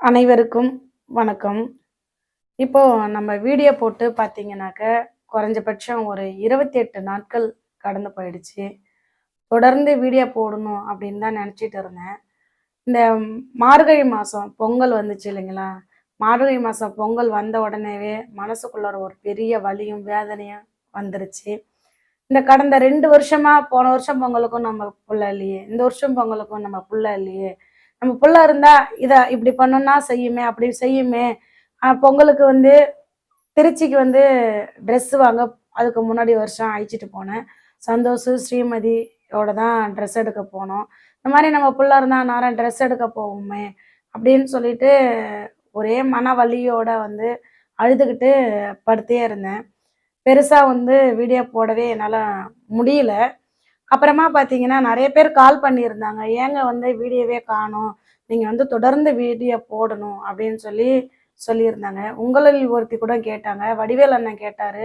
அனைவருக்கும் வணக்கம். இப்போ நம்ம வீடியோ போட்டு பார்த்தீங்கன்னாக்க குறைஞ்சபட்சம் ஒரு இருபத்தி எட்டு நாட்கள் கடந்து போயிடுச்சு. தொடர்ந்து வீடியோ போடணும் அப்படின்னு தான் நினச்சிட்டு இருந்தேன். இந்த மார்கழி மாதம் பொங்கல் வந்துச்சு இல்லைங்களா? மார்கழி மாதம் பொங்கல் வந்த உடனேவே மனசுக்குள்ள ஒரு பெரிய வலியும் வேதனையும் வந்துருச்சு. இந்த கடந்த ரெண்டு வருஷமா போன வருஷம் பொங்கலுக்கும் நம்ம புள்ள இல்லையே இந்த வருஷம் பொங்கலுக்கும் நம்ம புள்ள இல்லையே நம்ம பிள்ளை இருந்தா இதை இப்படி பண்ணோம்னா செய்யுமே அப்படி செய்யுமே. பொங்கலுக்கு வந்து திருச்சிக்கு வந்து ட்ரெஸ்ஸு வாங்க அதுக்கு முன்னாடி வருஷம் அழிச்சிட்டு போனேன். சந்தோஷ் ஸ்ரீமதியோட தான் ட்ரெஸ் எடுக்க போனோம். இந்த மாதிரி நம்ம பிள்ளை இருந்தால் நேரம் ட்ரெஸ் எடுக்க போவோமே அப்படின்னு சொல்லிட்டு ஒரே மன வலியோட வந்து அழுதுகிட்டு படுத்தே இருந்தேன். பெருசாக வந்து வீடியோ போடவே என்னால் முடியல. அப்புறமா பார்த்தீங்கன்னா நிறைய பேர் கால் பண்ணியிருந்தாங்க. ஏங்க வந்து வீடியோவே காணும். நீங்கள் வந்து தொடர்ந்து வீடியோ போடணும். அப்படின்னு சொல்லி சொல்லியிருந்தாங்க. உங்களில் ஒருத்தி கூட கேட்டாங்க. வடிவேல் அண்ணன் கேட்டார்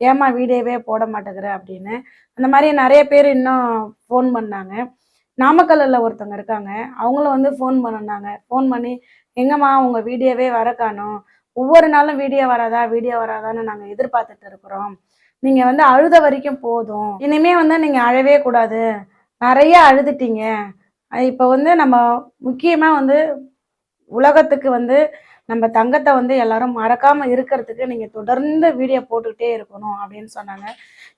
ஏமா வீடியோவே போட மாட்டேங்கிற? அப்படின்னு. அந்த மாதிரி நிறைய பேர் இன்னும் ஃபோன் பண்ணாங்க. நாமக்கல்லில் ஒருத்தவங்க இருக்காங்க. அவங்களும் வந்து ஃபோன் பண்ணினாங்க. ஃபோன் பண்ணி எங்கம்மா உங்கள் வீடியோவே வர காணும். ஒவ்வொரு நாளும் வீடியோ வராதா? வீடியோ வராதான்னு நாங்கள் எதிர்பார்த்துட்டு இருக்கிறோம். நீங்க வந்து அழுத வரைக்கும் போதும். இனிமே வந்து நீங்க அழவே கூடாது. நிறைய அழுதுட்டீங்க. இப்போ இப்ப வந்து நம்ம முக்கியமா வந்து உலகத்துக்கு வந்து நம்ம தங்கத்தை வந்து எல்லாரும் மறக்காம இருக்கிறதுக்கு நீங்க தொடர்ந்து வீடியோ போட்டுக்கிட்டே இருக்கணும் அப்படின்னு சொன்னாங்க.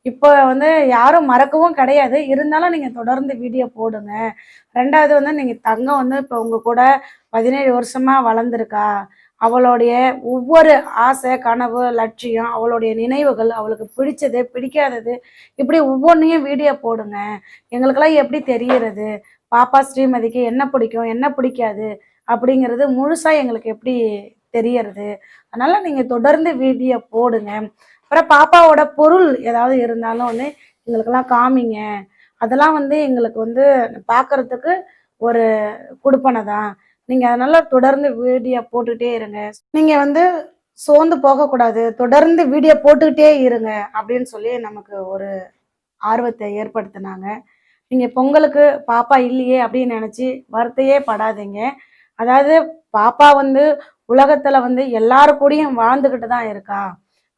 இப்போ வந்து யாரும் மறக்கவும் கிடையாது. இருந்தாலும் நீங்க தொடர்ந்து வீடியோ போடுங்க. ரெண்டாவது வந்து நீங்க தங்கம் வந்து இப்போ உங்க கூட பதினேழு வருஷமா வளர்ந்துருக்கா. அவளுடைய ஒவ்வொரு ஆசை கனவு லட்சியம் அவளுடைய நினைவுகள் அவளுக்கு பிடிச்சது பிடிக்காதது இப்படி ஒவ்வொன்றையும் வீடியோ போடுங்க. எங்களுக்கெல்லாம் எப்படி தெரிகிறது? பாப்பா ஸ்ரீமதிக்கு என்ன பிடிக்கும் என்ன பிடிக்காது அப்படிங்கிறது முழுசாக எங்களுக்கு எப்படி தெரியறது? அதனால் நீங்கள் தொடர்ந்து வீடியோ போடுங்க. அப்புறம் பாப்பாவோட பொருள் ஏதாவது இருந்தாலும் வந்து எங்களுக்கெல்லாம் காமிங்க. அதெல்லாம் வந்து எங்களுக்கு வந்து பார்க்குறதுக்கு ஒரு கொடுப்பனை தான் நீங்க அதனால தொடர்ந்து வீடியோ போட்டுக்கிட்டே இருங்க. நீங்க வந்து சோர்ந்து போகக்கூடாது. தொடர்ந்து வீடியோ போட்டுக்கிட்டே இருங்க அப்படின்னு சொல்லி நமக்கு ஒரு ஆர்வத்தை ஏற்படுத்தினாங்க. நீங்க பொங்கலுக்கு பாப்பா இல்லையே அப்படின்னு நினைச்சு வருத்தையே படாதீங்க. அதாவது பாப்பா வந்து உலகத்துல வந்து எல்லாரு கூடயும் வாழ்ந்துக்கிட்டு தான் இருக்கா.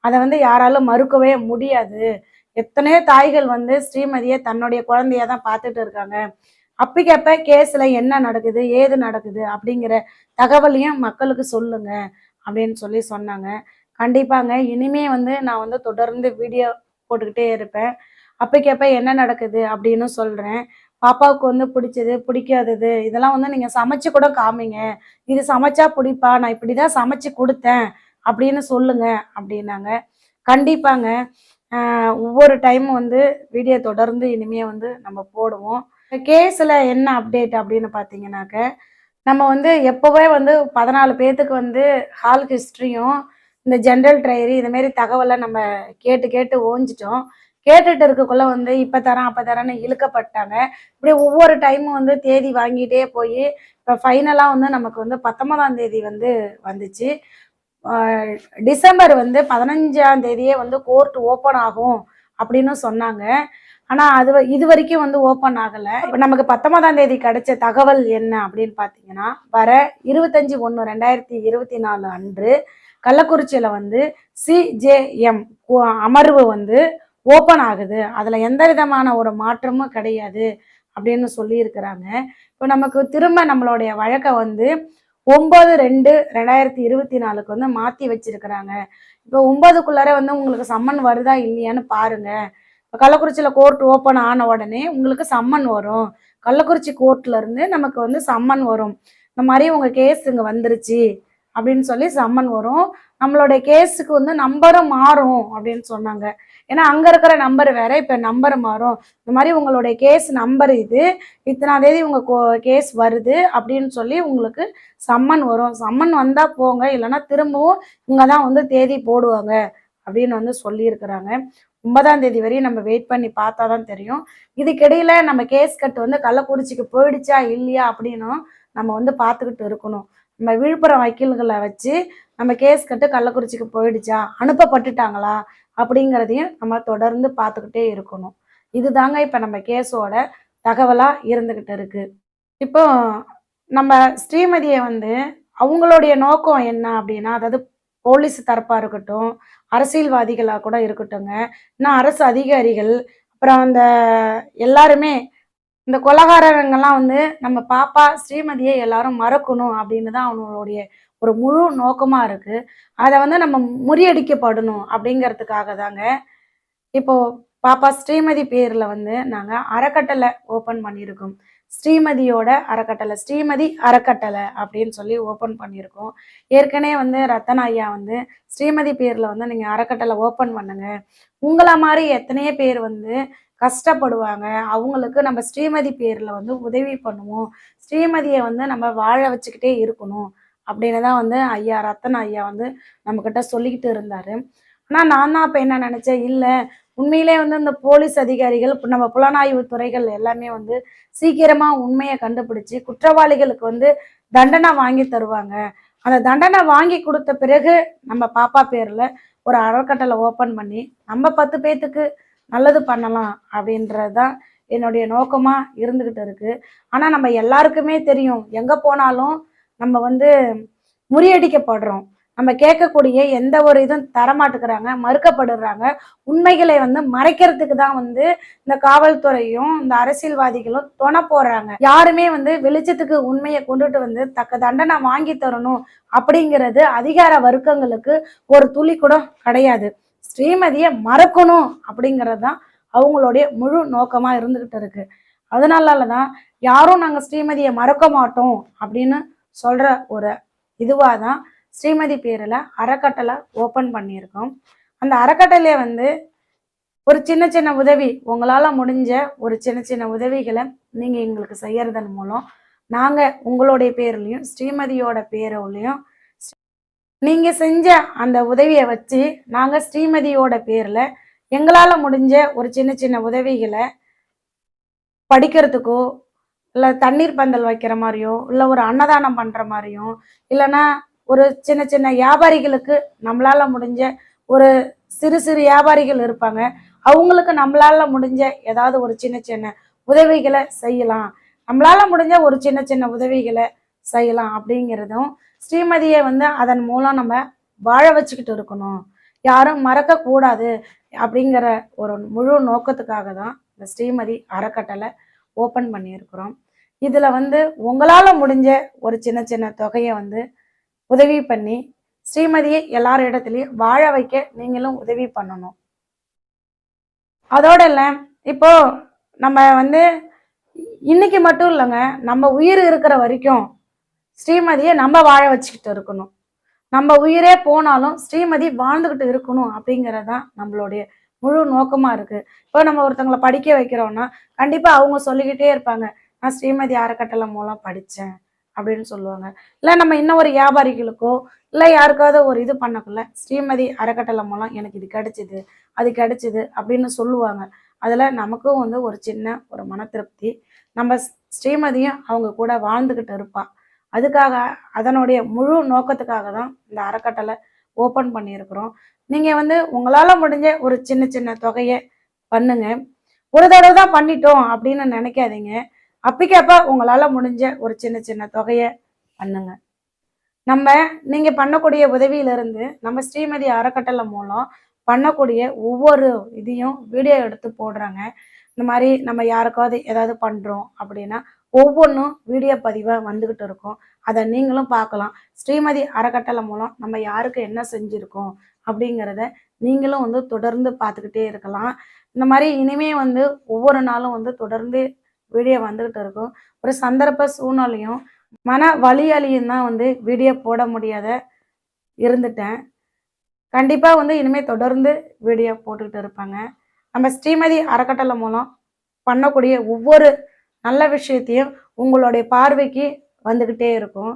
அதை வந்து யாராலும் மறுக்கவே முடியாது. எத்தனையோ தாய்கள் வந்து ஸ்ரீமதியை தன்னுடைய குழந்தைய தான் பார்த்துட்டு இருக்காங்க. அப்பைக்கப்ப கேஸில் என்ன நடக்குது ஏது நடக்குது அப்படிங்கிற தகவலையும் மக்களுக்கு சொல்லுங்க அப்படின்னு சொல்லி சொன்னாங்க. கண்டிப்பாங்க. இனிமே வந்து நான் வந்து தொடர்ந்து வீடியோ போட்டுக்கிட்டே இருப்பேன். அப்பைக்கப்ப என்ன நடக்குது அப்படின்னு சொல்கிறேன் பாப்பாவுக்கு வந்து பிடிச்சது பிடிக்காதது இதெல்லாம் வந்து நீங்கள் சமைச்சு கூட காமிங்க. இது சமைச்சா பிடிப்பா நான் இப்படி தான் சமைச்சு கொடுத்தேன் அப்படின்னு சொல்லுங்க அப்படின்னாங்க. கண்டிப்பாங்க. ஒவ்வொரு டைமும் வந்து வீடியோ தொடர்ந்து இனிமே வந்து நம்ம போடுவோம். கேஸில் என்ன அப்டேட் அப்படின்னு பார்த்தீங்கன்னாக்க நம்ம வந்து எப்போவே வந்து பதினாலு பேர்த்துக்கு வந்து ஹால் ஹிஸ்ட்ரியும் இந்த ஜென்ரல் ட்ரையரி இதுமாரி தகவலை நம்ம கேட்டு கேட்டு ஓஞ்சிட்டோம். கேட்டுட்டு இருக்கக்குள்ள வந்து இப்போ தரேன் அப்போ தரேன்னு இழுக்கப்பட்டாங்க. இப்படி ஒவ்வொரு டைமும் வந்து தேதி வாங்கிட்டே போய் இப்போ ஃபைனலாக வந்து நமக்கு வந்து பத்தொன்பதாம் தேதி வந்து வந்துச்சு. டிசம்பர் வந்து பதினஞ்சாம் தேதியே வந்து கோர்ட் ஓப்பன் ஆகும் அப்படின்னு சொன்னாங்க. ஆனால் அது வ- இது வரைக்கும் வந்து ஓப்பன் ஆகலை. இப்போ நமக்கு பத்தொன்பதாம் தேதி கிடைச்ச தகவல் என்ன அப்படின்னு பார்த்தீங்கன்னா வர இருபத்தஞ்சி ஒன்று ரெண்டாயிரத்தி இருபத்தி நாலு அன்று கள்ளக்குறிச்சியில் வந்து சிஜேஎம் அமர்வு வந்து ஓப்பன் ஆகுது. அதில் எந்த விதமான ஒரு மாற்றமும் கிடையாது அப்படின்னு சொல்லியிருக்கிறாங்க. இப்போ நமக்கு திரும்ப நம்மளுடைய வழக்கை வந்து ஒம்பது ரெண்டு ரெண்டாயிரத்தி இருபத்தி நாலுக்கு வந்து மாற்றி வச்சிருக்கிறாங்க. இப்போ ஒம்பதுக்குள்ளார வந்து உங்களுக்கு சம்மன் வருதா இல்லையான்னு பாருங்கள் கள்ளக்குறிச்சியில் கோர்ட் ஓப்பன் ஆன உடனே உங்களுக்கு சம்மன் வரும். கள்ளக்குறிச்சி கோர்ட்லேருந்து நமக்கு வந்து சம்மன் வரும். இந்த மாதிரி உங்கள் கேஸ் இங்கே வந்துருச்சு அப்படின்னு சொல்லி சம்மன் வரும். நம்மளுடைய கேஸுக்கு வந்து நம்பரும் மாறும் அப்படின்னு சொன்னாங்க. ஏன்னா அங்கே இருக்கிற நம்பர் வேற இப்போ நம்பர் மாறும். இந்த மாதிரி உங்களுடைய கேஸ் நம்பர் இது. இத்தனாம் தேதி கோ கேஸ் வருது அப்படின்னு சொல்லி உங்களுக்கு சம்மன் வரும். சம்மன் வந்தால் போங்க. இல்லைன்னா திரும்பவும் இங்கே தான் வந்து தேதி போடுவாங்க அப்படின்னு வந்து சொல்லியிருக்கிறாங்க. ஒன்பதாம் தேதி வரையும் நம்ம வெயிட் பண்ணி பார்த்தா தான் தெரியும். இதுக்கிடையில நம்ம கேஸ் கட்டு வந்து கள்ளக்குறிச்சிக்கு போயிடுச்சா இல்லையா அப்படின்னும் நம்ம வந்து பார்த்துக்கிட்டு இருக்கணும். நம்ம விழுப்புரம் வக்கீல்களை வச்சு நம்ம கேஸ் கட்டு கள்ளக்குறிச்சிக்கு போயிடுச்சா அனுப்பப்பட்டுட்டாங்களா அப்படிங்கிறதையும் நம்ம தொடர்ந்து பார்த்துக்கிட்டே இருக்கணும். இதுதாங்க இப்போ நம்ம கேஸோட தகவலாக இருந்துக்கிட்டு இருக்கு. இப்போ நம்ம ஸ்ரீமதியை வந்து அவங்களுடைய நோக்கம் என்ன அப்படின்னா அதாவது போலீஸ் தரப்பாக இருக்கட்டும் அரசியல்வாதிகளாக கூட இருக்கட்டுங்க இன்னும் அரசு அதிகாரிகள் அப்புறம் அந்த எல்லாருமே இந்த கொலகாரங்கள்லாம் வந்து நம்ம பாப்பா ஸ்ரீமதியை எல்லாரும் மறக்கணும் அப்படின்னு தான் அவங்களுடைய ஒரு முழு நோக்கமாக இருக்குது அதை வந்து நம்ம முறியடிக்கப்படணும் அப்படிங்கிறதுக்காக தாங்க இப்போது பாப்பா ஸ்ரீமதி பேரில் வந்து நாங்கள் அறக்கட்டளை ஓப்பன் பண்ணியிருக்கோம். ஸ்ரீமதியோட அறக்கட்டளை ஸ்ரீமதி அறக்கட்டளை அப்படின்னு சொல்லி ஓப்பன் பண்ணியிருக்கோம். ஏற்கனவே வந்து ரத்தன ஐயா வந்து ஸ்ரீமதி பேரில் வந்து நீங்கள் அறக்கட்டளை ஓப்பன் பண்ணுங்க. உங்களை மாதிரி எத்தனையோ பேர் வந்து கஷ்டப்படுவாங்க. அவங்களுக்கு நம்ம ஸ்ரீமதி பேரில் வந்து உதவி பண்ணுவோம். ஸ்ரீமதியை வந்து நம்ம வாழ வச்சுக்கிட்டே இருக்கணும் அப்படின்னு தான் வந்து ஐயா ரத்தன ஐயா வந்து நம்மக்கிட்ட சொல்லிக்கிட்டு இருந்தார். ஆனால் நான் தான் அப்போ என்ன நினச்சேன்? இல்லை உண்மையிலே வந்து இந்த போலீஸ் அதிகாரிகள் நம்ம புலனாய்வு துறைகள் எல்லாமே வந்து சீக்கிரமா உண்மையை கண்டுபிடிச்சு குற்றவாளிகளுக்கு வந்து தண்டனை வாங்கி தருவாங்க. அந்த தண்டனை வாங்கி கொடுத்த பிறகு நம்ம பாப்பா பேர்ல ஒரு அறக்கட்டளை ஓபன் பண்ணி நம்ம பத்து பேத்துக்கு நல்லது பண்ணலாம் அப்படின்றது தான் என்னுடைய நோக்கமா இருந்துகிட்டு இருக்கு. ஆனா நம்ம எல்லாருக்குமே தெரியும் எங்க போனாலும் நம்ம வந்து முறியடிக்கப்படுறோம். நம்ம கேட்கக்கூடிய எந்த ஒரு இதுவும் தரமாட்டுக்கிறாங்க மறுக்கப்படுறாங்க. உண்மைகளை வந்து மறைக்கிறதுக்கு தான் வந்து இந்த காவல்துறையும் இந்த அரசியல்வாதிகளும் துணை போடுறாங்க யாருமே வந்து வெளிச்சத்துக்கு உண்மையை கொண்டுட்டு வந்து தக்க தண்டனை வாங்கி தரணும் அப்படிங்கிறது அதிகார வர்க்கங்களுக்கு ஒரு துளி கூட கிடையாது. ஸ்ரீமதியை மறக்கணும் அப்படிங்கிறது தான் அவங்களுடைய முழு நோக்கமாக இருந்துக்கிட்டு இருக்கு. அதனால தான் யாரும் நாங்கள் ஸ்ரீமதியை மறக்க மாட்டோம் அப்படின்னு சொல்கிற ஒரு இதுவாக தான் ஸ்ரீமதி பேரில் அறக்கட்டளை ஓப்பன் பண்ணியிருக்கோம். அந்த அறக்கட்டளையை வந்து ஒரு சின்ன சின்ன உதவி உங்களால் முடிஞ்ச ஒரு சின்ன சின்ன உதவிகளை நீங்கள் எங்களுக்கு செய்யறதன் மூலம் நாங்கள் உங்களுடைய பேர்லையும் ஸ்ரீமதியோட பேரோலையும் நீங்கள் செஞ்ச அந்த உதவியை வச்சு நாங்கள் ஸ்ரீமதியோட பேரில் எங்களால் முடிஞ்ச ஒரு சின்ன சின்ன உதவிகளை படிக்கிறதுக்கோ இல்லை தண்ணீர் பந்தல் வைக்கிற மாதிரியோ இல்லை ஒரு அன்னதானம் பண்ணுற மாதிரியும் இல்லைன்னா ஒரு சின்ன சின்ன வியாபாரிகளுக்கு நம்மளால முடிஞ்ச ஒரு சிறு சிறு வியாபாரிகள் இருப்பாங்க. அவங்களுக்கு நம்மளால முடிஞ்ச ஏதாவது ஒரு சின்ன சின்ன உதவிகளை செய்யலாம். நம்மளால முடிஞ்ச ஒரு சின்ன சின்ன உதவிகளை செய்யலாம் அப்படிங்கிறதும் ஸ்ரீமதியை வந்து அதன் மூலம் நம்ம வாழ வச்சுக்கிட்டு இருக்கணும். யாரும் மறக்கக்கூடாது அப்படிங்கிற ஒரு முழு நோக்கத்துக்காக தான் இந்த ஸ்ரீமதி அறக்கட்டளை ஓப்பன் பண்ணியிருக்கிறோம். இதில் வந்து உங்களால் முடிஞ்ச ஒரு சின்ன சின்ன தொகையை வந்து உதவி பண்ணி ஸ்ரீமதியை எல்லார் இடத்துலையும் வாழ வைக்க நீங்களும் உதவி பண்ணணும். அதோட இல்லை இப்போ நம்ம வந்து இன்னைக்கு மட்டும் இல்லைங்க நம்ம உயிர் இருக்கிற வரைக்கும் ஸ்ரீமதியை நம்ம வாழ வச்சுக்கிட்டு இருக்கணும். நம்ம உயிரே போனாலும் ஸ்ரீமதி வாழ்ந்துக்கிட்டு இருக்கணும் அப்படிங்கிறது தான் நம்மளுடைய முழு நோக்கமாக இருக்குது இப்போ நம்ம ஒருத்தங்களை படிக்க வைக்கிறோம்னா கண்டிப்பாக அவங்க சொல்லிக்கிட்டே இருப்பாங்க நான் ஸ்ரீமதி அறக்கட்டளை மூலம் படித்தேன் அப்படின்னு சொல்லுவாங்க. இல்லை நம்ம இன்னும் ஒரு வியாபாரிகளுக்கோ இல்லை யாருக்காவது ஒரு இது பண்ணக்குள்ள ஸ்ரீமதி அறக்கட்டளை மூலம் எனக்கு இது கிடைச்சிது அது கிடைச்சிது அப்படின்னு சொல்லுவாங்க. அதில் நமக்கும் வந்து ஒரு சின்ன ஒரு மன திருப்தி. நம்ம ஸ்ரீமதியும் அவங்க கூட வாழ்ந்துக்கிட்டு இருப்பா. அதுக்காக அதனுடைய முழு நோக்கத்துக்காக தான் இந்த அறக்கட்டளை ஓப்பன் பண்ணியிருக்கிறோம். நீங்கள் வந்து உங்களால் முடிஞ்ச ஒரு சின்ன சின்ன தொகையை பண்ணுங்க. ஒரு தடவை தான் பண்ணிட்டோம் அப்படின்னு நினைக்காதீங்க. அப்பைக்கப்ப உங்களால் முடிஞ்ச ஒரு சின்ன சின்ன தொகையை பண்ணுங்க. நம்ம நீங்கள் பண்ணக்கூடிய உதவியிலிருந்து நம்ம ஸ்ரீமதி அறக்கட்டளை மூலம் பண்ணக்கூடிய ஒவ்வொரு இதையும் வீடியோ எடுத்து போடுறாங்க. இந்த மாதிரி நம்ம யாருக்காவது ஏதாவது பண்ணுறோம் அப்படின்னா ஒவ்வொன்றும் வீடியோ பதிவாக வந்துக்கிட்டு இருக்கும். அதை நீங்களும் பார்க்கலாம். ஸ்ரீமதி அறக்கட்டளை மூலம் நம்ம யாருக்கு என்ன செஞ்சுருக்கோம் அப்படிங்கிறத நீங்களும் வந்து தொடர்ந்து பார்த்துக்கிட்டே இருக்கலாம். இந்த மாதிரி இனிமே வந்து ஒவ்வொரு நாளும் வந்து தொடர்ந்து வீடியோ வந்துக்கிட்டு இருக்கும். ஒரு சந்தர்ப்ப சூழ்நிலையும் மன வலியாலையும் தான் வந்து வீடியோ போட முடியாத இருந்துட்டேன். கண்டிப்பாக வந்து இனிமேல் தொடர்ந்து வீடியோ போட்டுக்கிட்டு இருப்பாங்க. நம்ம ஸ்ரீமதி அறக்கட்டளை மூலம் பண்ணக்கூடிய ஒவ்வொரு நல்ல விஷயத்தையும் உங்களுடைய பார்வைக்கு வந்துக்கிட்டே இருக்கும்.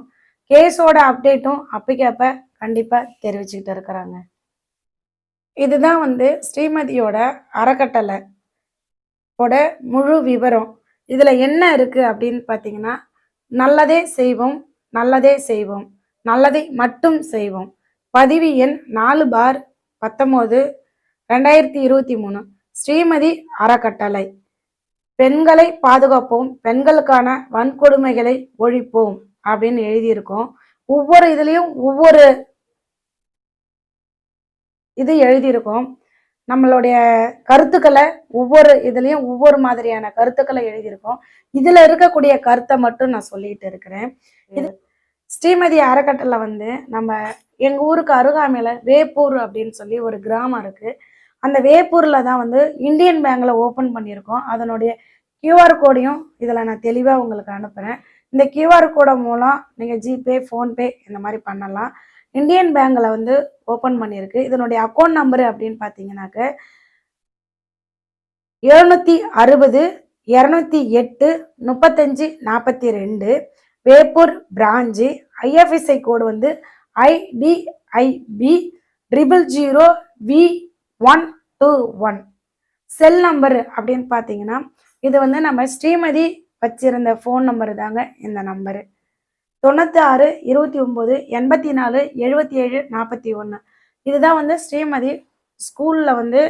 கேஸோட அப்டேட்டும் அப்பைக்கப்ப கண்டிப்பாக தெரிவிச்சுக்கிட்டு இருக்கிறாங்க. இதுதான் வந்து ஸ்ரீமதியோட அறக்கட்டளை ஓட முழு விவரம். இதில் என்ன இருக்குது அப்படின்னு பார்த்தீங்கன்னா நல்லதே செய்வோம் நல்லதே செய்வோம் நல்லதை மட்டும் செய்வோம். பதிவு எண் நாலு பார் பத்தொம்போது ரெண்டாயிரத்தி இருபத்தி மூணு. ஸ்ரீமதி அறக்கட்டளை. பெண்களை பாதுகாப்போம் பெண்களுக்கான வன்கொடுமைகளை ஒழிப்போம் அப்படின்னு எழுதியிருக்கோம். ஒவ்வொரு இதுலேயும் ஒவ்வொரு இது எழுதியிருக்கோம். நம்மளுடைய கருத்துக்களை ஒவ்வொரு இதுலேயும் ஒவ்வொரு மாதிரியான கருத்துக்களை எழுதியிருக்கோம். இதில் இருக்கக்கூடிய கருத்தை மட்டும் நான் சொல்லிட்டு இருக்கிறேன். இது ஸ்ரீமதி அறக்கட்டளை வந்து நம்ம எங்கள் ஊருக்கு அருகாமையில் வேப்பூர் அப்படின்னு சொல்லி ஒரு கிராமம் இருக்குது அந்த வேப்பூரில் தான் வந்து இந்தியன் பேங்க்கில் ஓப்பன் பண்ணியிருக்கோம். அதனுடைய கியூஆர் கோடையும் இதில் நான் தெளிவாக உங்களுக்கு அனுப்புகிறேன் இந்த கியூஆர் கோடை மூலம் நீங்கள் ஜிபே ஃபோன்பே இந்த மாதிரி பண்ணலாம். இந்தியன் பேங்க்கில் வந்து ஓப்பன் பண்ணியிருக்கு. இதனுடைய அக்கௌண்ட் நம்பரு அப்படின்னு பார்த்தீங்கன்னாக்க எழுநூற்றி அறுபது இரநூத்தி எட்டு முப்பத்தஞ்சு நாற்பத்தி ரெண்டு வேப்பூர் பிராஞ்சு ஐஎஃப்எஸ்ஐ கோடு வந்து IDIB triple zero V one two one. Cell number அப்படின்னு பார்த்தீங்கன்னா இது வந்து நம்ம ஸ்ரீமதி வச்சிருந்த ஃபோன் நம்பர் தாங்க இந்த நம்பரு. தொண்ணூற்றி ஆறு இருபத்தி ஒம்பது எண்பத்தி நாலு எழுபத்தி ஏழு நாற்பத்தி ஒன்று இதுதான் வந்து ஸ்ரீமதி ஸ்கூலில் வந்து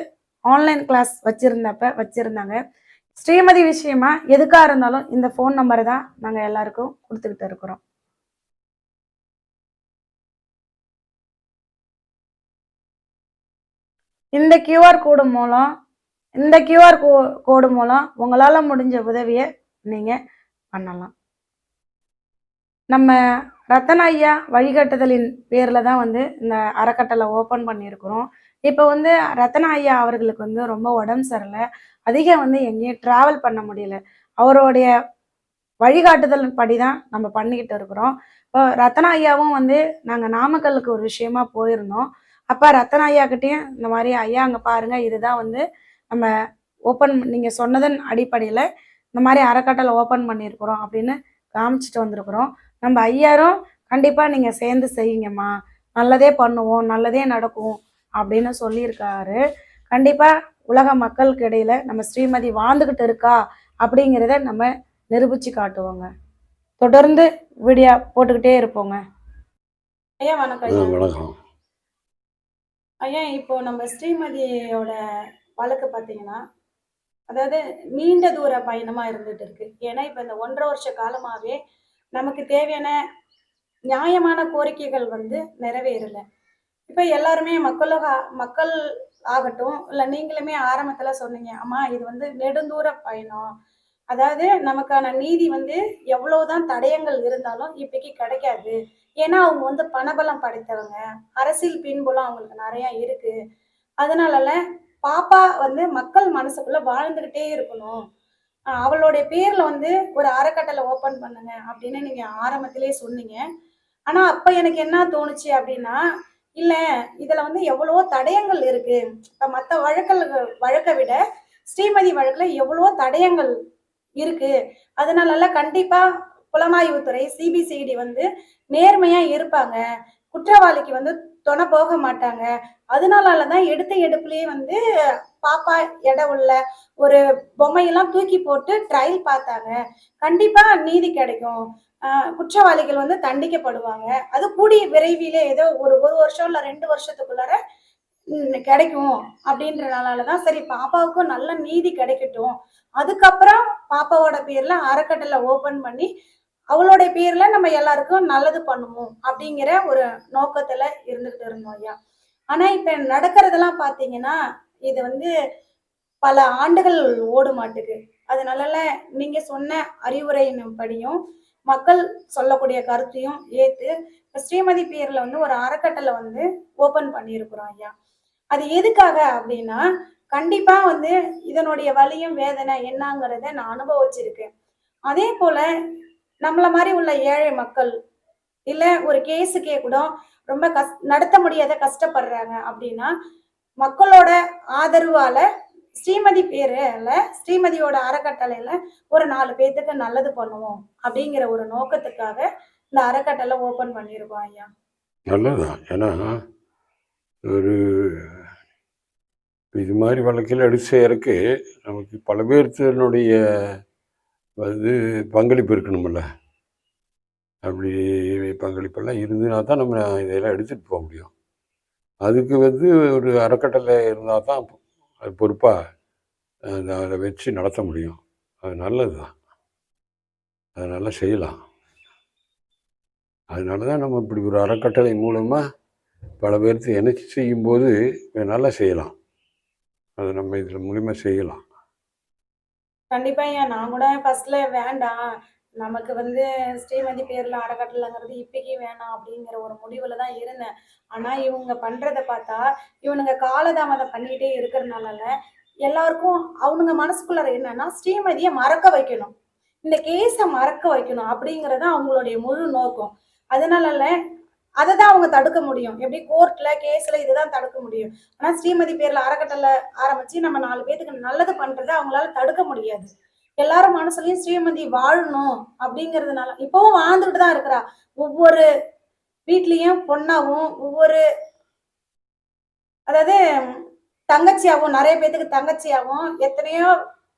ஆன்லைன் கிளாஸ் வச்சுருந்தப்ப வச்சுருந்தாங்க. ஸ்ரீமதி விஷயமா எதுக்காக இருந்தாலும் இந்த ஃபோன் நம்பரை தான் நாங்கள் எல்லாருக்கும் கொடுத்துக்கிட்டு இருக்கிறோம். இந்த கியூஆர் கோடு மூலம் இந்த கியூஆர் கோ கோடு மூலம் உங்களால் முடிஞ்ச உதவியை நீங்கள் பண்ணலாம். நம்ம ரத்தன ஐயா வழிகாட்டுதலின் பேரில் தான் வந்து இந்த அறக்கட்டளை ஓப்பன் பண்ணியிருக்கிறோம். இப்போ வந்து ரத்தன ஐயா அவர்களுக்கு வந்து ரொம்ப உடம்பு சரியில்லை. அதிகம் வந்து எங்கேயும் ட்ராவல் பண்ண முடியல. அவருடைய வழிகாட்டுதல் படி தான் நம்ம பண்ணிக்கிட்டு இருக்கிறோம். இப்போ ரத்தன ஐயாவும் வந்து நாங்கள் நாமக்கல்லுக்கு ஒரு விஷயமா போயிருந்தோம். அப்போ ரத்தன ஐயாக்கிட்டேயும் இந்த மாதிரி ஐயா அங்கே பாருங்கள் இதுதான் வந்து நம்ம ஓப்பன் நீங்கள் சொன்னதன் அடிப்படையில் இந்த மாதிரி அறக்கட்டளை ஓப்பன் பண்ணியிருக்கிறோம் அப்படின்னு காமிச்சிட்டு வந்திருக்கிறோம். நம்ம ஐயாரும் கண்டிப்பாக நீங்கள் சேர்ந்து செய்யுங்கம்மா. நல்லதே பண்ணுவோம் நல்லதே நடக்கும் அப்படின்னு சொல்லியிருக்காரு. கண்டிப்பாக உலக மக்களுக்கு இடையில நம்ம ஸ்ரீமதி வாழ்ந்துக்கிட்டு இருக்கா அப்படிங்கிறத நம்ம நிரூபித்து காட்டுவோங்க. தொடர்ந்து வீடியோ போட்டுக்கிட்டே இருப்போங்க. ஐயா வணக்கம் வணக்கம். ஐயா இப்போ நம்ம ஸ்ரீமதியோட வழக்கு பார்த்தீங்கன்னா அதாவது நீண்ட தூர பயணமாக இருந்துட்டு இருக்கு. ஏன்னா இப்போ இந்த ஒன்றரை வருஷ காலமாகவே நமக்கு தேவையான நியாயமான கோரிக்கைகள் வந்து நிறைவேறலை. இப்போ எல்லாருமே மக்களுக மக்கள் ஆகட்டும் இல்லை நீங்களுமே ஆரம்பத்தில் சொன்னீங்க அம்மா இது வந்து நெடுந்தூர பயணம். அதாவது நமக்கான நீதி வந்து எவ்வளவுதான் தடயங்கள் இருந்தாலும் இப்போக்கி கிடைக்காது. ஏன்னா அவங்க வந்து பணபலம் படைத்தவங்க. அரசியல் பின்புலம் அவங்களுக்கு நிறையா இருக்கு. அதனால பாப்பா வந்து மக்கள் மனசுக்குள்ள வாழ்ந்துகிட்டே இருக்கணும். அவளுடைய பேர்ல வந்து ஒரு அறக்கட்டளை ஓபன் பண்ணுங்க அப்படின்னு நீங்க ஆரம்பத்திலே சொன்னீங்க. ஆனா அப்ப எனக்கு என்ன தோணுச்சு அப்படின்னா இல்ல இதுல வந்து எவ்வளவோ தடயங்கள் இருக்கு. இப்ப மத்த வழக்கல் வழக்கை விட ஸ்ரீமதி வழக்குல எவ்வளவோ தடயங்கள் இருக்கு. அதனால கண்டிப்பா புலனாய்வுத்துறை சிபிசிஐடி வந்து நேர்மையா இருப்பாங்க. குற்றவாளிக்கு வந்து தொண போக மாட்டாங்க. அதனாலதான் எடுத்த எடுப்புலயே வந்து பாப்பா எடை உள்ள ஒரு பொம்மையெல்லாம் தூக்கி போட்டு ட்ரையல் பார்த்தாங்க. கண்டிப்பா நீதி கிடைக்கும். குற்றவாளிகள் வந்து தண்டிக்கப்படுவாங்க. அது கூடிய விரைவிலே ஏதோ ஒரு ஒரு வருஷம் இல்ல ரெண்டு வருஷத்துக்குள்ளார கிடைக்கும் கிடைக்கும் அப்படின்றனாலதான் சரி பாப்பாவுக்கும் நல்ல நீதி கிடைக்கட்டும். அதுக்கப்புறம் பாப்பாவோட பேர்ல அறக்கட்டளை ஓபன் பண்ணி அவளுடைய பேர்ல நம்ம எல்லாருக்கும் நல்லது பண்ணுவோம் அப்படிங்கிற ஒரு நோக்கத்துல இருந்துகிட்டு இருந்தோம் ஐயா. ஆனா இப்ப நடக்கிறதெல்லாம் பாத்தீங்கன்னா இது வந்து பல ஆண்டுகள் ஓடு மாட்டுக்கு. அதனால நீங்க சொன்ன அறிவுரையின் படியும் மக்கள் சொல்லக்கூடிய கருத்தையும் ஏத்து ஸ்ரீமதி பேர்ல வந்து ஒரு அறக்கட்டளை வந்து ஓபன் பண்ணியிருக்கிறோம் ஐயா. அது எதுக்காக அப்படின்னா கண்டிப்பா வந்து இதனுடைய வலியும் வேதனை என்னங்கிறத நான் அனுபவிச்சிருக்கேன். அதே போல நம்மள மாதிரி உள்ள ஏழை மக்கள் இல்ல ஒரு கேஸுக்கே கூட ரொம்ப கஷ் நடத்த முடியாத கஷ்டப்படுறாங்க அப்படின்னா மக்களோட ஆதரவால ஸ்ரீமதி பேருல ஸ்ரீமதியோட அறக்கட்டளையில ஒரு நாலு பேர்த்துக்கு நல்லது பண்ணுவோம் அப்படிங்கிற ஒரு நோக்கத்துக்காக இந்த அறக்கட்டளை ஓபன் பண்ணியிருக்கோம் ஐயா. நல்லதான் ஏன்னா ஒரு இது மாதிரி வழக்கில் எடுத்து நமக்கு பல பேர்த்தினுடைய வந்து பங்களிப்பு இருக்கணும்ல. அப்படி பங்களிப்பெல்லாம் இருந்துனா தான் நம்ம இதெல்லாம் எடுத்துகிட்டு போக முடியும். அதுக்கு வந்து ஒரு அறக்கட்டளை இருந்தால் தான் அது பொறுப்பாக அதை வச்சு நடத்த முடியும். அது நல்லது தான் அதை நல்லா செய்யலாம். அதனால தான் நம்ம இப்படி ஒரு அறக்கட்டளை மூலமாக பல பேர்த்து இணைச்சி செய்யும்போது நல்லா செய்யலாம். அது நம்ம இதில் மூலிமா செய்யலாம். கண்டிப்பா ஐயா. நான் கூட ஃபர்ஸ்ட்ல வேண்டாம். நமக்கு வந்து ஸ்ரீமதி பேர்ல அறக்கட்டளைங்கிறது இப்போக்கி வேணாம் அப்படிங்கிற ஒரு முடிவுல தான் இருந்தேன். ஆனா இவங்க பண்றத பார்த்தா இவனுங்க காலதாமதம் பண்ணிக்கிட்டே இருக்கிறனால எல்லாருக்கும் அவனுங்க மனசுக்குள்ளார என்னன்னா ஸ்ரீமதியை மறக்க வைக்கணும். இந்த கேஸை மறக்க வைக்கணும் அப்படிங்கறது அவங்களுடைய முழு நோக்கம். அதனால அதை தான் அவங்க தடுக்க முடியும். எப்படி கோர்ட்ல கேஸ்ல இதுதான் தடுக்க முடியும். ஆனா ஸ்ரீமதி பேர்ல அறக்கட்டளை ஆரம்பிச்சு நம்ம நாலு பேத்துக்கு நல்லது பண்றதை அவங்களால தடுக்க முடியாது. எல்லாரும் மனசுலயும் ஸ்ரீமதி வாழணும் அப்படிங்கறதுனால இப்பவும் வாழ்ந்துட்டு தான் இருக்கிறா. ஒவ்வொரு வீட்லயும் பொண்ணாவும் ஒவ்வொரு அதாவது தங்கச்சியாவும் நிறைய பேத்துக்கு தங்கச்சியாவும் எத்தனையோ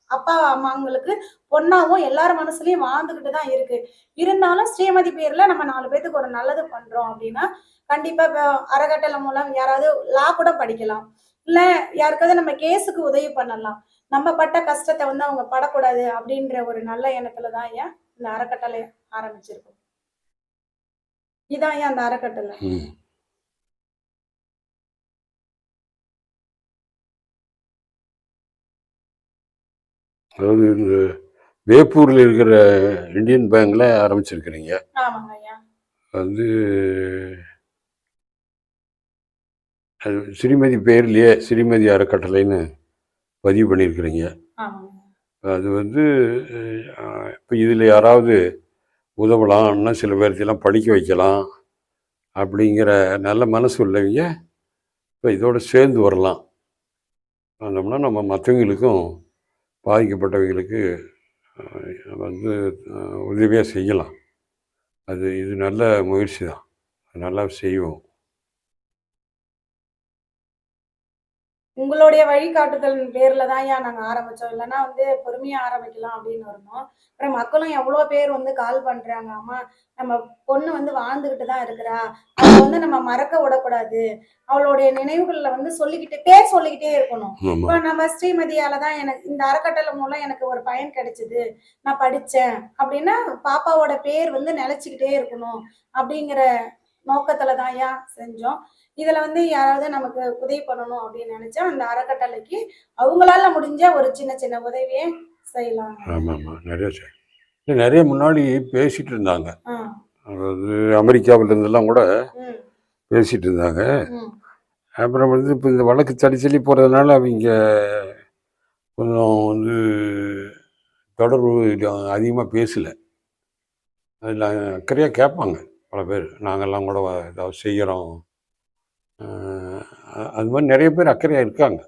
அப்பா அம்மாங்களுக்கு பொண்ணாவும் எல்லார் மனசுலயும் வாழ்ந்துகிட்டு தான் இருக்கு. இருந்தாலும் ஸ்ரீமதி பேர்ல நம்ம நாலு பேத்துக்கு ஒரு நல்லது பண்றோம் அப்படின்னா கண்டிப்பா இப்போ அறக்கட்டளை மூலம் யாராவது லா கூட படிக்கலாம். இல்ல யாருக்காவது நம்ம கேஸுக்கு உதவி பண்ணலாம். நம்ம பட்ட கஷ்டத்தை வந்து அவங்க படக்கூடாது அப்படின்ற ஒரு நல்ல எண்ணத்துல தான் ஏன் இந்த அறக்கட்டளை ஆரம்பிச்சிருக்கோம். இதான் ஏன் அந்த அறக்கட்டளை? அதாவது இந்த வேப்பூரில் இருக்கிற இந்தியன் பேங்க்ல ஆரம்பிச்சிருக்கிறீங்க. ஆமாங்க ஐயா. வந்து அது ஸ்ரீமதி பேர்லயே ஸ்ரீமதி அறக்கட்டளைன்னு பதிவு பண்ணியிருக்கிறீங்க. அது வந்து இப்போ இதில் யாராவது உதவலாம்னா சில பேர்த்தையெல்லாம் படிக்க வைக்கலாம் அப்படிங்கிற நல்ல மனசு உள்ளவங்க இப்போ இதோட சேர்ந்து வரலாம். வந்தோம்னா நம்ம மற்றவங்களுக்கும் பாதிக்கப்பட்டவங்களுக்கு வந்து உதவியாக செய்யலாம். அது இது நல்ல முயற்சி தான். நல்லா செய்வோம். உங்களுடைய வழிகாட்டுதல் பேர்ல தான் ஐயா நாங்க ஆரம்பிச்சோம். இல்லைன்னா வந்து பொறுமையா ஆரம்பிக்கலாம் அப்படின்னு இருந்தோம். அப்புறம் மக்களும் எவ்வளோ பேர் வந்து கால் பண்றாங்க அம்மா நம்ம பொண்ணு வந்து வாழ்ந்துகிட்டு தான் இருக்கிறா. அவளை வந்து நம்ம மறக்க விடக்கூடாது. அவளுடைய நினைவுகள்ல வந்து சொல்லிக்கிட்டு பேர் சொல்லிக்கிட்டே இருக்கணும். இப்போ நம்ம ஸ்ரீமதியால தான் எனக்கு இந்த அறக்கட்டளை மூலம் எனக்கு ஒரு பயன் கிடைச்சது. நான் படிச்சேன். அப்படின்னா பாப்பாவோட பேர் வந்து நிலைச்சுக்கிட்டே இருக்கணும் அப்படிங்கிற நோக்கத்துல தான் ஐயா செஞ்சோம். இதுல வந்து யாராவது நமக்கு உதவி பண்ணணும் அப்படின்னு நினைச்சா அந்த அறக்கட்டளைக்கு அவங்களால முடிஞ்ச ஒரு சின்ன சின்ன உதவியை செய்யலாம் ஆமாம் ஆமாம் நிறைய நிறைய முன்னாடி பேசிட்டு இருந்தாங்க. அதாவது அமெரிக்காவுல இருந்தெல்லாம் கூட ம், பேசிட்டு இருந்தாங்க. அப்புறம் வந்து இப்போ இந்த வழக்கு தள்ளி தள்ளி போகிறதுனால அவங்க கொஞ்சம் வந்து தொடர்பு அதிகமாக பேசலை. அதில் அக்கறையாக கேட்பாங்க பல பேர். நாங்கள்லாம் கூட ஏதாவது செய்கிறோம் அது மாதிரி நிறைய பேர் அக்கறையாக இருக்காங்க.